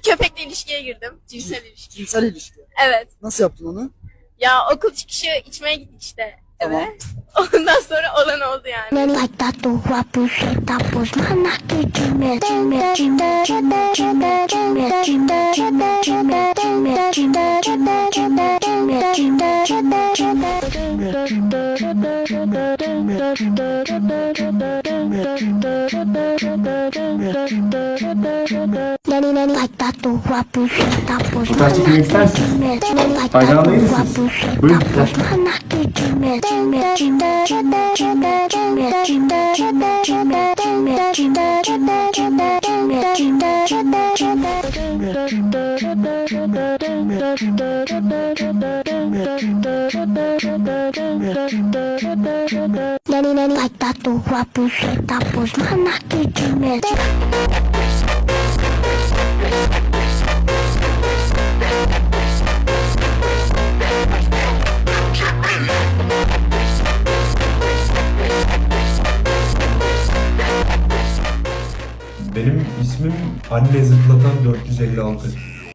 Bir köpekle ilişkiye girdim. Cinsel ilişki. Cinsel ilişki. Evet. Nasıl yaptın onu? Ya okul çıkışı içmeye gittik işte. Tamam. Evet. Ondan sonra olan oldu yani. Like Nani, nani, vai dar guapo, tapos. Tu tá te querendo distância? Vai dar tu guapo, tapos. Manato de medo, de medo, de medo, de medo, de medo, de medo, de medo, de medo, de medo, de medo, de medo, de medo, de medo, de medo, de medo, de medo, Nani, Benim ismim Anne Zıplatan 456.